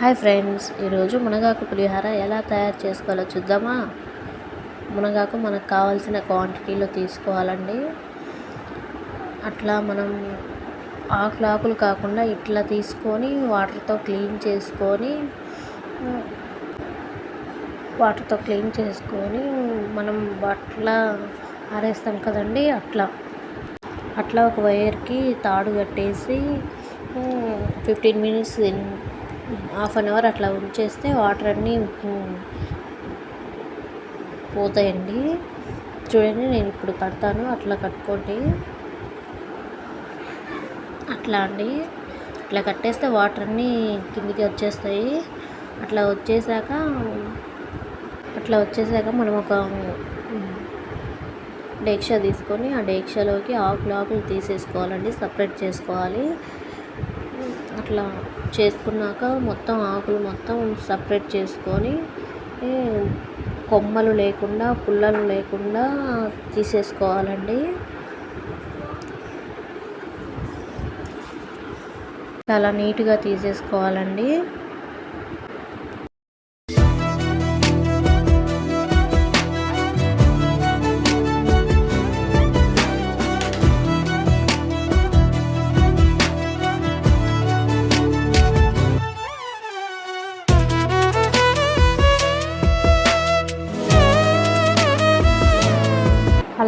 Hi friends ఈరోజు మునగాకు పులిహోర ఎలా తయారు చేసుకోవాలో చూద్దామా? మునగాకు మనకు కావాల్సిన క్వాంటిటీలో తీసుకోవాలండి. అట్లా మనం ఆకులు ఆకులు కాకుండా ఇట్లా తీసుకొని వాటర్తో క్లీన్ చేసుకొని వాటర్తో క్లీన్ చేసుకొని మనం అట్లా ఆరేస్తాం కదండి అట్లా. అట్లా ఒక వైర్కి తాడు కట్టేసి fifteen minutes half an hour అట్లా ఉంచేస్తే వాటర్ అన్నీ పోతాయండి. చూడండి నేను ఇప్పుడు కడతాను. అట్లా కట్టుకోండి. అట్లా అండి. ఇట్లా కట్టేస్తే వాటర్ అన్నీ కిందికి వచ్చేస్తాయి. అట్లా వచ్చేసాక అట్లా వచ్చేసాక మనం ఒక డేక్షా తీసుకొని ఆ డేక్షాలోకి ఆకులు ఆకులు తీసేసుకోవాలండి. సపరేట్ చేసుకోవాలి. అట్లా చేసుకున్నాక మొత్తం ఆకులు మొత్తం సపరేట్ చేసుకొని కొమ్మలు లేకుండా పుల్లలు లేకుండా తీసేసుకోవాలండి. చాలా నీట్గా తీసేసుకోవాలండి.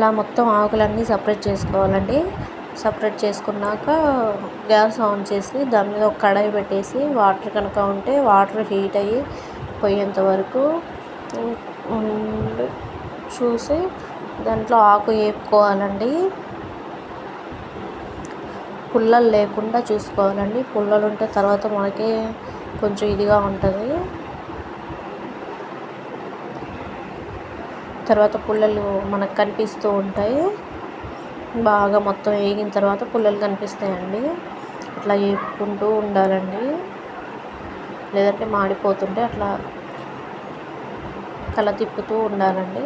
అలా మొత్తం ఆకులన్నీ సపరేట్ చేసుకోవాలండి. సపరేట్ చేసుకున్నాక గ్యాస్ ఆన్ చేసి దాని మీద ఒక కడాయి పెట్టేసి వాటర్ కనుక ఉంటే వాటర్ హీట్ అయ్యి పోయేంత వరకు చూసి దాంట్లో ఆకు వేపుకోవాలండి పుల్లలు లేకుండా చూసుకోవాలండి. పుల్లలు ఉంటే తర్వాత మనకి కొంచెం ఇదిగా ఉంటుంది. తర్వాత పుల్లలు మనకు కనిపిస్తూ ఉంటాయి. బాగా మొత్తం వేగిన తర్వాత పుల్లలు కనిపిస్తాయండి. అట్లా వేపుకుంటూ ఉండాలండి. లేదంటే మాడిపోతుంటే అట్లా కల తిప్పుతూ ఉండాలండి.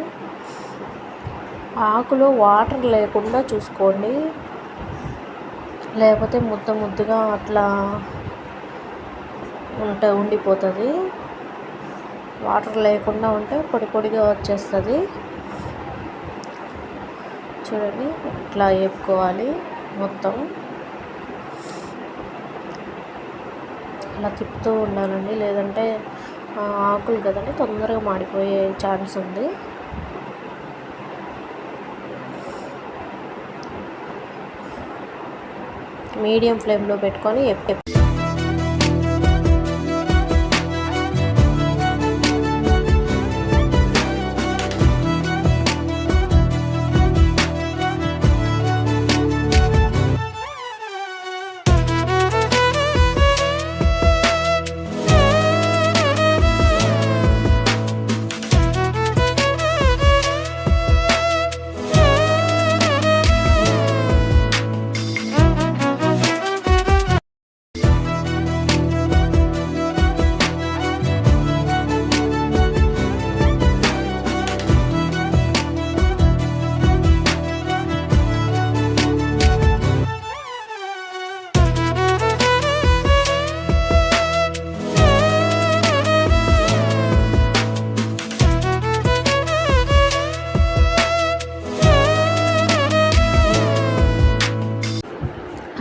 ఆకులో వాటర్ లేకుండా చూసుకోండి. లేకపోతే ముద్ద ముద్దగా అట్లా ఉంట ఉండిపోతుంది. వాటర్ లేకుండా ఉంటే పొడి పొడిగా వచ్చేస్తుంది. చూడండి ఇట్లా వేపుకోవాలి మొత్తం. అలా తిప్పుతూ ఉండాలండి లేదంటే ఆకులు కదండి తొందరగా మాడిపోయే ఛాన్స్ ఉంది. మీడియం ఫ్లేమ్లో పెట్టుకొని ఎప్పుడు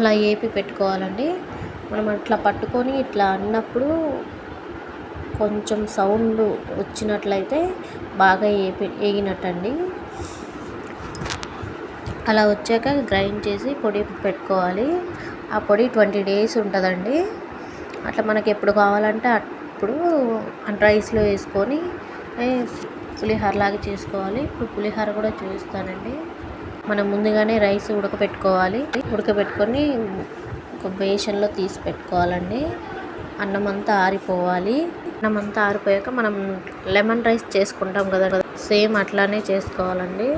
అట్లా ఏపి పెట్టుకోవాలండి. మనం అట్లా పట్టుకొని ఇట్లా అన్నప్పుడు కొంచెం సౌండ్ వచ్చినట్లయితే బాగా ఏపి వేగినట్టండి అలా వచ్చాక గ్రైండ్ చేసి పొడి పెట్టుకోవాలి. ఆ పొడి ట్వంటీ డేస్ ఉంటుందండి. అట్లా మనకి ఎప్పుడు కావాలంటే అప్పుడు రైస్లో వేసుకొని పులిహోర లాగా చేసుకోవాలి. ఇప్పుడు పులిహోర కూడా చూస్తానండి. మనం ముందుగానే రైస్ ఉడకబెట్టుకోవాలి ఉడకబెట్టుకొని ఒక బేషన్లో తీసి పెట్టుకోవాలండి. అన్నం అంతా ఆరిపోవాలి. అన్నం అంతా ఆరిపోయాక మనం లెమన్ రైస్ చేసుకుంటాం కదా సేమ్ అట్లానే చేసుకోవాలండి.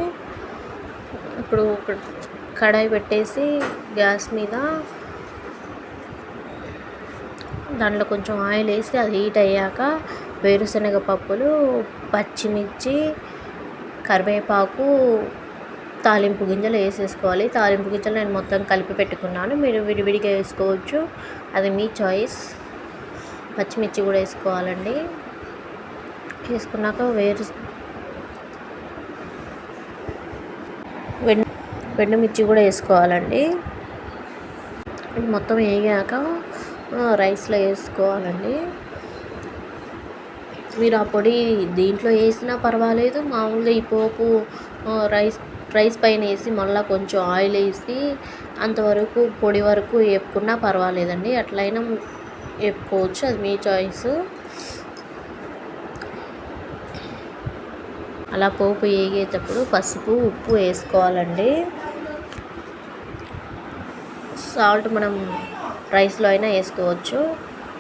ఇప్పుడు కడాయి పెట్టేసి గ్యాస్ మీద దాంట్లో కొంచెం ఆయిల్ వేసి అది హీట్ అయ్యాక వేరుశనగ పప్పులు పచ్చిమిర్చి కరివేపాకు తాలింపు గింజలు వేసేసుకోవాలి. తాలింపు గింజలు నేను మొత్తం కలిపి పెట్టుకున్నాను. మీరు విడివిడిగా వేసుకోవచ్చు. అది మీ చాయిస్ పచ్చిమిర్చి కూడా వేసుకోవాలండి. వేసుకున్నాక వేరు వెండు మిర్చి కూడా వేసుకోవాలండి. మొత్తం వేగాక రైస్లో వేసుకోవాలండి. మీరు ఆ పొడి దీంట్లో వేసినా పర్వాలేదు. మామూలుగా ఈ పోపు రైస్ రైస్ పైన వేసి మళ్ళీ కొంచెం ఆయిల్ వేసి అంతవరకు పొడి వరకు వేపుకున్నా పర్వాలేదండి. అట్లయినా వేపుకోవచ్చు. అది మీ చాయిస్. అలా పోపు వేగేటప్పుడు పసుపు ఉప్పు వేసుకోవాలండి. సాల్ట్ మనం రైస్లో అయినా వేసుకోవచ్చు.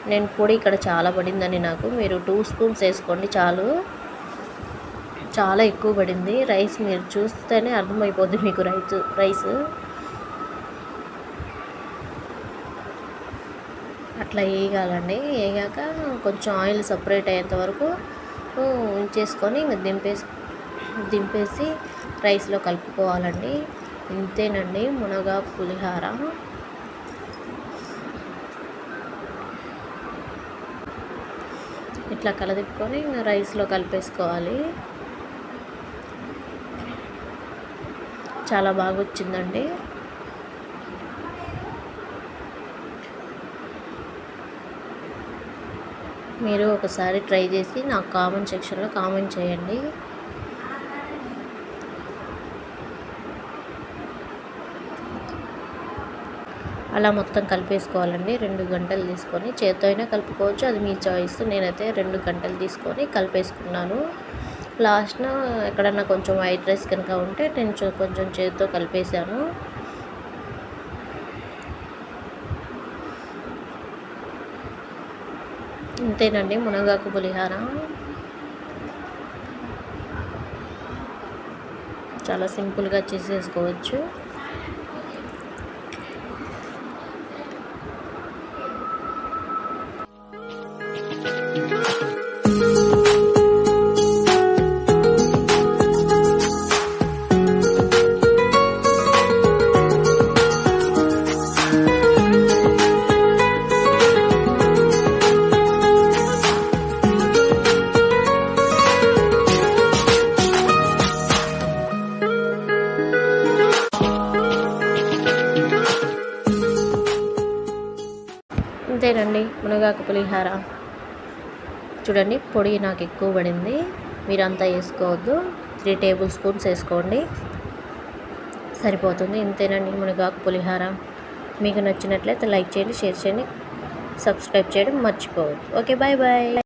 నేను పొడి ఇక్కడ చాలా పడిందండి నాకు. మీరు టూ స్పూన్స్ వేసుకోండి చాలు. చాలా ఎక్కువ పడింది. రైస్ మీరు చూస్తేనే అర్థమైపోద్ది మీకు రైస్ రైస్. అట్లా వేయగాలండి వేగాక కొంచెం ఆయిల్ సపరేట్ అయ్యేంత వరకు ఉంచేసుకొని ఇంకా దింపేసి దింపేసి రైస్లో కలుపుకోవాలండి. ఇంతేనండి మునగ పులిహార. ఇట్లా కలదిప్పుకొని రైస్లో కలిపేసుకోవాలి. చాలా బాగా వచ్చిందండి. మీరు ఒకసారి ట్రై చేసి నాకు కామెంట్ సెక్షన్లో కామెంట్ చేయండి. అలా మొత్తం కలిపేసుకోవాలండి. రెండు గంటలు తీసుకొని చేత్తో అయినా కలుపుకోవచ్చు. అది మీ చాయిస్. నేనైతే రెండు గంటలు తీసుకొని కలిపేసుకున్నాను. లాస్ట్న ఎక్కడన్నా కొంచెం వైట్ రైస్ కనుక ఉంటే నేను కొంచెం చేతితో కలిపేశాను. అంతేనండి మునగాకు పులిహార. చాలా సింపుల్గా చేసేసుకోవచ్చు. పులిహార. చూడండి పొడి నాకు ఎక్కువ పడింది. మీరంతా వేసుకోవద్దు. త్రీ టేబుల్ స్పూన్స్ వేసుకోండి. సరిపోతుంది. ఇంతేనండి మునగాకు పులిహార? మీకు నచ్చినట్లయితే లైక్ చేయండి షేర్ చేయండి సబ్స్క్రైబ్ చేయడం మర్చిపోవద్దు. Okay bye bye.